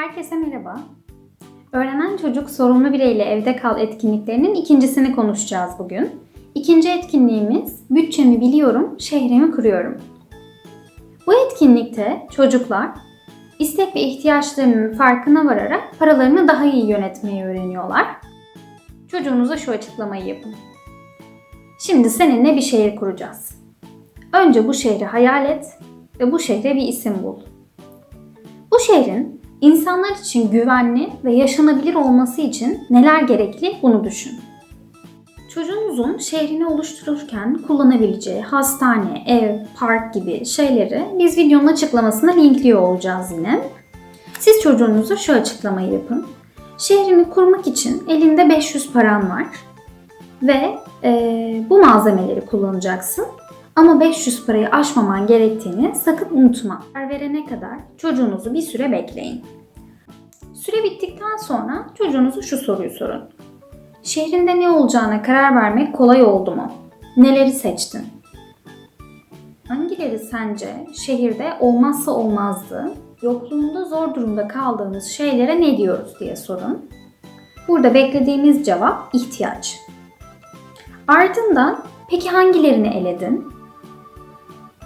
Herkese merhaba. Öğrenen çocuk sorumlu bireyle evde kal etkinliklerinin ikincisini konuşacağız bugün. İkinci etkinliğimiz bütçemi biliyorum, şehrimi kuruyorum. Bu etkinlikte çocuklar istek ve ihtiyaçlarının farkına vararak paralarını daha iyi yönetmeyi öğreniyorlar. Çocuğunuza şu açıklamayı yapın. Şimdi seninle bir şehir kuracağız. Önce bu şehri hayal et ve bu şehre bir isim bul. Bu şehrin insanlar için güvenli ve yaşanabilir olması için neler gerekli bunu düşün. Çocuğunuzun şehrini oluştururken kullanabileceği hastane, ev, park gibi şeyleri biz videonun açıklamasına linkliyor olacağız yine. Siz çocuğunuza şu açıklamayı yapın. Şehrini kurmak için elinde 500 paran var ve eee, bu malzemeleri kullanacaksın. Ama 500 parayı aşmaman gerektiğini sakın unutma. Karar verene kadar çocuğunuzu bir süre bekleyin. Süre bittikten sonra çocuğunuza şu soruyu sorun. Şehrinde ne olacağına karar vermek kolay oldu mu? Neleri seçtin? Hangileri sence şehirde olmazsa olmazdı? Yokluğunda zor durumda kaldığınız şeylere ne diyoruz diye sorun. Burada beklediğimiz cevap ihtiyaç. Ardından peki hangilerini eledin?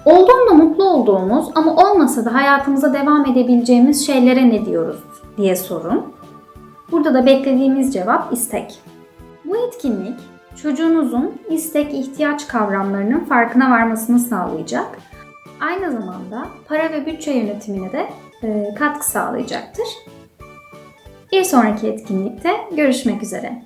Olduğunda mutlu olduğumuz ama olmasa da hayatımıza devam edebileceğimiz şeylere ne diyoruz diye sorun. Burada da beklediğimiz cevap istek. Bu etkinlik çocuğunuzun istek ihtiyaç kavramlarının farkına varmasını sağlayacak. Aynı zamanda para ve bütçe yönetimine de e, katkı sağlayacaktır. Bir sonraki etkinlikte görüşmek üzere.